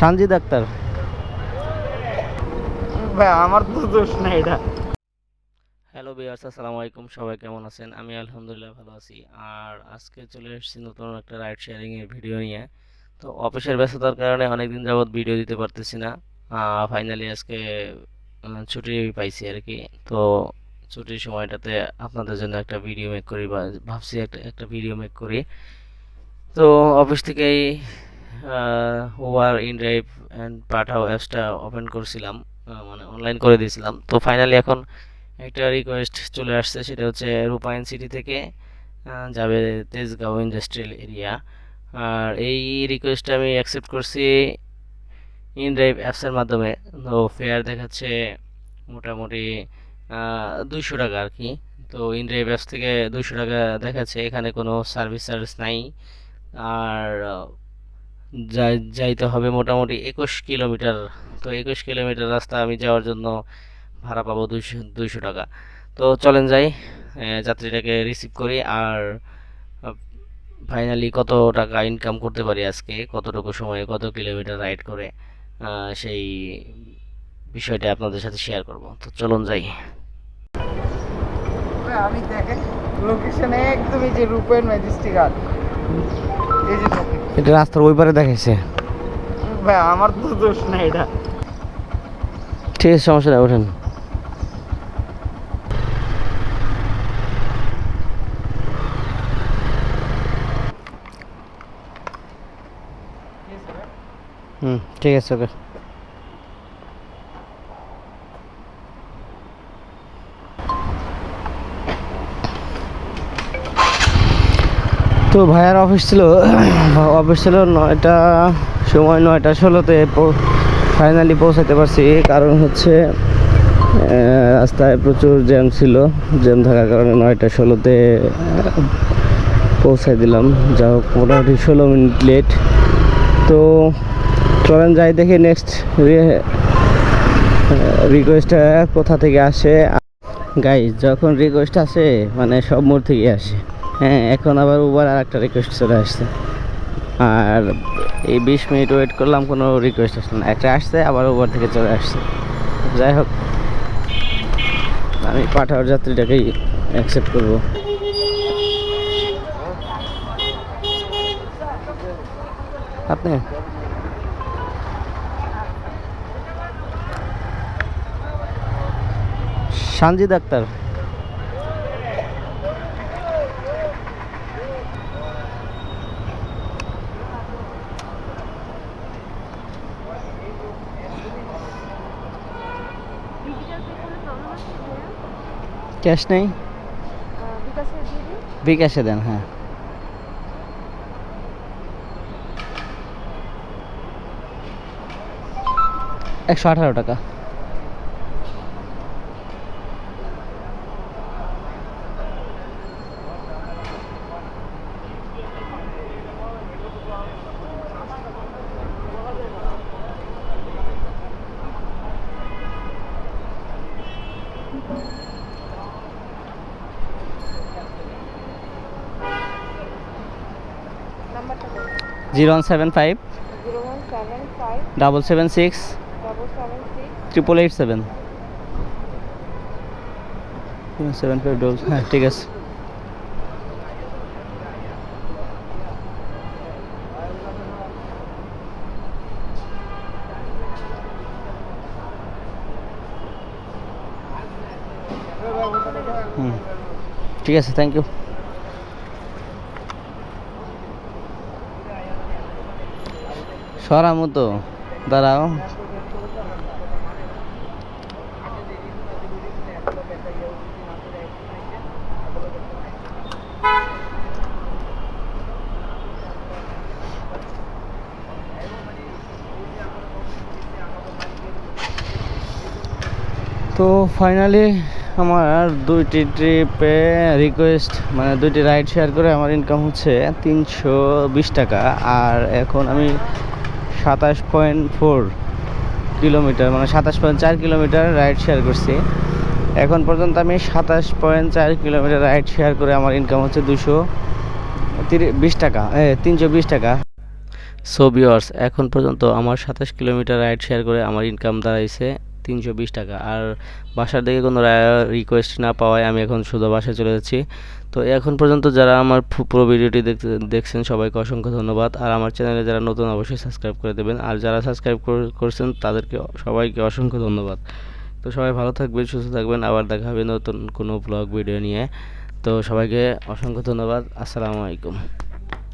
সানজিদ আক্তার। ভাই আমার তো দোষ না এটা। হ্যালো বিয়ার্স আসসালামু আলাইকুম। সবাই কেমন আছেন? আমি আলহামদুলিল্লাহ ভালো আছি। আর আজকে চলে এসেছি নতুন একটা রাইড শেয়ারিং এর ভিডিও নিয়ে। তো অফিসের ব্যস্ততার কারণে অনেকদিন যাবত ভিডিও দিতে পারতেছি না। ফাইনালি আজকে ছুটি পাইছি আর কি। তো ছুটির সময়টাতে আপনাদের জন্য একটা ভিডিও মেক করি বা ভাবছি একটা একটা ভিডিও মেক করি। তো অফিস থেকেই ওভার ইনড্রাইভ অ্যান্ড পাঠাও অ্যাপসটা ওপেন করছিলাম মানে অনলাইন করে দিয়েছিলাম। তো ফাইনালি এখন একটা রিকোয়েস্ট চলে আসছে, সেটা হচ্ছে রূপায়ণ সিটি থেকে যাবে তেজগাঁও ইন্ডাস্ট্রিয়াল এরিয়া আর এই রিকোয়েস্টটা আমি অ্যাকসেপ্ট করছি ইনড্রাইভ অ্যাপসের মাধ্যমে। তো ফেয়ার দেখাচ্ছে মোটামুটি দুইশো টাকা আর কি। তো ইনড্রাইভ অ্যাপস থেকে দুইশো টাকা দেখাচ্ছে, এখানে কোনো সার্ভিস চার্জ নাই। আর যাইতে হবে মোটামুটি একুশ কিলোমিটার। তো একুশ কিলোমিটার রাস্তা আমি যাওয়ার জন্য ভাড়া পাবো দুইশো দুইশো টাকা। তো চলেন যাই যাত্রীটাকে রিসিভ করি আর ফাইনালি কত টাকা ইনকাম করতে পারি আজকে, কতটুকু সময়ে, কত কিলোমিটার রাইড করে সেই বিষয়টা আপনাদের সাথে শেয়ার করব। তো চলুন যাই। আমি দেখেন লোকেশন একদম এই যে যে দেখেন এটা রাস্তার ওই পারে দেখাইছে। ভাই আমার তো দোষ না এটা। ঠিক আছে সমস্যা নেই ওঠেন। হুম ঠিক আছে ওকে। তো ভাইয়ার অফিস ছিল অফিস ছিল নয়টা, সময় নয়টা ষোলোতে ফাইনালি পৌঁছাতে পারছি। কারণ হচ্ছে রাস্তায় প্রচুর জ্যাম ছিল। জ্যাম থাকার কারণে নয়টা ষোলোতে পৌঁছাই দিলাম। যা হোক, মোটামুটি ষোলো মিনিট লেট তো চলেন যাই দেখি নেক্সট রিকোয়েস্টটা কোথা থেকে আসে। গাই যখন রিকোয়েস্ট আসে মানে সব মোড় থেকে আসে। হ্যাঁ এখন আবার উবার আর একটা রিকোয়েস্ট চলে আসছে। আর এই বিশ মিনিট ওয়েট করলাম, কোনো রিকোয়েস্ট আসলো না। একটা আসছে, আবার উবার থেকে চলে আসছে। যাই হোক, আমি পাঠাওয়ার যাত্রীটাকেই অ্যাকসেপ্ট করব। আপনি? সানজিদ আক্তার। ক্যাশ নেই বিকাশে দিয়ে দিই বিকাশে দেন হ্যাঁ একশো আঠারো টাকা Zero one seven five double seven six triple eight seven seven five double হ্যাঁ ঠিক আছে। হুম। ঠিক আছে থ্যাংক ইউ সরামো তো দাঁড়াও। তো ফাইনালি আমার দুইটি ট্রিপে রিকোয়েস্ট মানে দুইটি রাইড শেয়ার করে আমার ইনকাম হচ্ছে তিনশো বিশ টাকা। আর এখন আমি সাতাশ পয়েন্ট ফোর কিলোমিটার মানে সাতাশ পয়েন্ট চার কিলোমিটার রাইড শেয়ার করছি। এখন পর্যন্ত আমি সাতাশ পয়েন্ট চার কিলোমিটার রাইড শেয়ার করে আমার ইনকাম হচ্ছে দুশো বিশ টাকা তিনশো বিশ টাকা। সো ভিউয়ার্স এখন পর্যন্ত আমার সাতাশ কিলোমিটার রাইড শেয়ার করে আমার ইনকাম দাঁড়াইছে তিনশো বিশ টাকা। আর বাসার দিকে কোনো রিকোয়েস্ট না পাওয়ায় আমি এখন শুধু বাসায় চলে যাচ্ছি। তো এখন পর্যন্ত যারা আমার পুরো ভিডিওটি দেখছেন, সবাইকে অসংখ্য ধন্যবাদ। আর আমার চ্যানেলে যারা নতুন, অবশ্যই সাবস্ক্রাইব করে দেবেন। আর যারা সাবস্ক্রাইব করছেন, তাদেরকে সবাইকে অসংখ্য ধন্যবাদ। তো সবাই ভালো থাকবেন, সুস্থ থাকবেন। আবার দেখা হবে নতুন কোনো ব্লগ ভিডিও নিয়ে। তো সবাইকে অসংখ্য ধন্যবাদ। আসসালামু আলাইকুম।